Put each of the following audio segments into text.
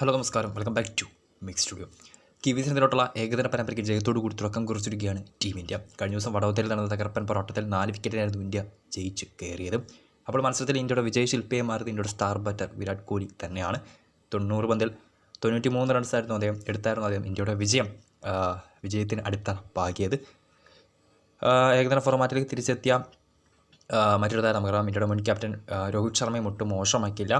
Hello നമസ്കാരം. Welcome back to mix studio. കിവീസിനെതിരോട്ടുള്ള ഏകദിന പരമ്പരയ്ക്ക് ജയത്തോടു കൂടി തുടക്കം കുറിച്ചിരിക്കുകയാണ് ടീം ഇന്ത്യ. കഴിഞ്ഞ ദിവസം വടവത്തിൽ നടന്ന തകർപ്പൻ പോരാട്ടത്തിൽ നാല് വിക്കറ്റിനായിരുന്നു ഇന്ത്യ ജയിച്ച് കയറിയത്. അപ്പോൾ മത്സരത്തിൽ ഇന്ത്യയുടെ വിജയശില്പിയെ മാറിയത് ഇന്ത്യയുടെ സ്റ്റാർ ബാറ്റർ വിരാട് കോഹ്ലി തന്നെയാണ്. തൊണ്ണൂറ് പന്തിൽ തൊണ്ണൂറ്റി മൂന്ന് റൺസായിരുന്നു അദ്ദേഹം എടുത്തായിരുന്നു അദ്ദേഹം ഇന്ത്യയുടെ വിജയം വിജയത്തിന് അടിത്തറ പാകിയത്. ഏകദിന ഫോർമാറ്റിലേക്ക് തിരിച്ചെത്തിയ മറ്റൊരു താരം നമുക്കറിയാം ഇന്ത്യയുടെ മുൻ ക്യാപ്റ്റൻ രോഹിത് ശർമ്മയും ഒട്ടും മോശമാക്കിയില്ല.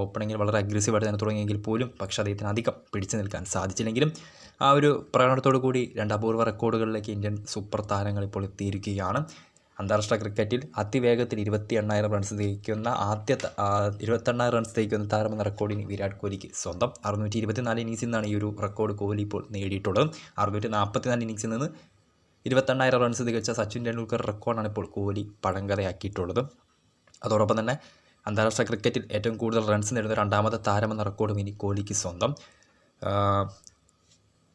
ഓപ്പണിങ്ങിൽ വളരെ അഗ്രസീവായിട്ട് തന്നെ തുടങ്ങിയെങ്കിൽ പോലും പക്ഷേ അദ്ദേഹത്തിന് അധികം പിടിച്ചു നിൽക്കാൻ സാധിച്ചില്ലെങ്കിലും ആ ഒരു പ്രകടനത്തോടു കൂടി രണ്ട് അപൂർവ റെക്കോർഡുകളിലേക്ക് ഇന്ത്യൻ സൂപ്പർ താരങ്ങൾ ഇപ്പോൾ എത്തിയിരിക്കുകയാണ്. അന്താരാഷ്ട്ര ക്രിക്കറ്റിൽ അതിവേഗത്തിൽ ഇരുപത്തി എണ്ണായിരം റൺസ് തികയ്ക്കുന്ന ആദ്യ ഇരുപത്തെണ്ണായിരം റൺസ് തികയ്ക്കുന്ന താരമെന്ന റെക്കോർഡിന് വിരാട് കോഹ്ലിക്ക് സ്വന്തം. അറുന്നൂറ്റി ഇരുപത്തിനാല് ഇന്നിങ്സിൽ നിന്നാണ് ഈ ഒരു റെക്കോർഡ് കോഹ്ലി ഇപ്പോൾ നേടിയിട്ടുള്ളത്. അറുന്നൂറ്റി നാൽപ്പത്തിനാല് ഇന്നിങ്സിൽ നിന്ന് ഇരുപത്തെണ്ണായിരം റൺസ് തികച്ച സച്ചിൻ ടെണ്ടുൽക്കർ റെക്കോർഡാണ് ഇപ്പോൾ കോഹ്ലി പഴങ്കഥയാക്കിയിട്ടുള്ളത് അതോടൊപ്പം തന്നെ അന്താരാഷ്ട്ര ക്രിക്കറ്റിൽ ഏറ്റവും കൂടുതൽ റൺസ് നേടുന്ന രണ്ടാമത്തെ താരമെന്ന റെക്കോർഡും ഇനി കോഹ്ലിക്ക് സ്വന്തം.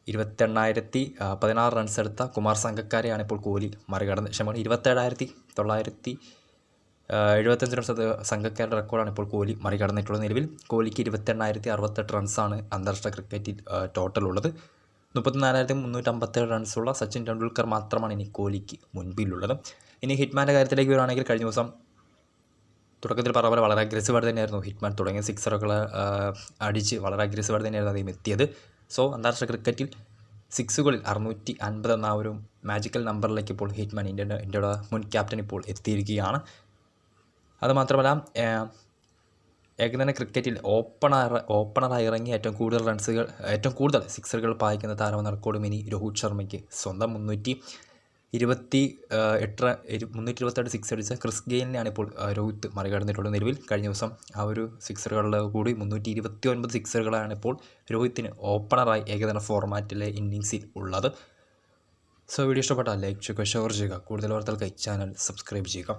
ഇരുപത്തെണ്ണായിരത്തി പതിനാറ് റൺസ് എടുത്ത കുമാർ സംഘക്കാരെയാണ് ഇപ്പോൾ കോഹ്ലി മറികടന്ന് ക്ഷമ ഇരുപത്തേഴായിരത്തി തൊള്ളായിരത്തി എഴുപത്തഞ്ച് റൺസ് സംഘക്കാരുടെ റെക്കോർഡാണ് ഇപ്പോൾ കോഹ്ലി മറികടന്നിട്ടുള്ളത് നിലവിൽ. കോഹ്ലിക്ക് ഇരുപത്തെണ്ണായിരത്തി അറുപത്തെട്ട് റൺസാണ് അന്താരാഷ്ട്ര ക്രിക്കറ്റിൽ ടോട്ടൽ ഉള്ളത്. മുപ്പത്തിനാലായിരത്തി മുന്നൂറ്റമ്പത്തേഴ് റൺസുള്ള സച്ചിൻ ടെണ്ടുൽക്കർ മാത്രമാണ് ഇനി കോഹ്ലിക്ക് മുൻപിലുള്ളത്. ഇനി ഹിറ്റ്മാന്റെ കാര്യത്തിലേക്ക് വരികയാണെങ്കിൽ കഴിഞ്ഞ ദിവസം തുടക്കത്തിൽ പറഞ്ഞ പോലെ വളരെ അഗ്രസീവായിട്ട് തന്നെയായിരുന്നു ഹിറ്റ്മാൻ. തുടങ്ങിയ സിക്സറുകൾ അടിച്ച് വളരെ അഗ്രസീവായിട്ട് തന്നെയായിരുന്നു അദ്ദേഹം എത്തിയത്. സോ അന്താരാഷ്ട്ര ക്രിക്കറ്റിൽ സിക്സുകളിൽ അറുന്നൂറ്റി അൻപത് എന്ന ഒരു മാജിക്കൽ നമ്പറിലേക്ക് ഇപ്പോൾ ഹിറ്റ്മാൻ ഇന്ത്യയുടെ ഇന്ത്യയുടെ മുൻ ക്യാപ്റ്റൻ ഇപ്പോൾ എത്തിയിരിക്കുകയാണ്. അതുമാത്രമല്ല ഏകദിന ക്രിക്കറ്റിൽ ഓപ്പണർ ഓപ്പണറായി ഇറങ്ങി ഏറ്റവും കൂടുതൽ റൺസുകൾ ഏറ്റവും കൂടുതൽ സിക്സറുകൾ പായിക്കുന്ന താരമെന്ന റെക്കോർഡും ഇനി രോഹിത് ശർമ്മയ്ക്ക്. സ്വന്തം മുന്നൂറ്റി ഇരുപത്തി എട്ട് മുന്നൂറ്റി ഇരുപത്തെട്ട് സിക്സ് അടിച്ച ക്രിസ് ഗെയിലിനെയാണ് ഇപ്പോൾ രോഹിത് മറികടന്നിട്ടുള്ളത് നിലവിൽ. കഴിഞ്ഞ ദിവസം ആ ഒരു സിക്സറുകളുടെ കൂടി മുന്നൂറ്റി ഇരുപത്തി ഒൻപത് സിക്സറുകളാണ് ഇപ്പോൾ രോഹിത്തിന് ഓപ്പണറായി ഏകദിന ഫോർമാറ്റിലെ ഇന്നിങ്സിൽ ഉള്ളത്. സോ വീഡിയോ ഇഷ്ടപ്പെട്ടാൽ ലൈക്ക് ചെയ്യുക ഷെയർ ചെയ്യുക. കൂടുതൽ വാർത്തകൾക്കായി ചാനൽ സബ്സ്ക്രൈബ് ചെയ്യുക.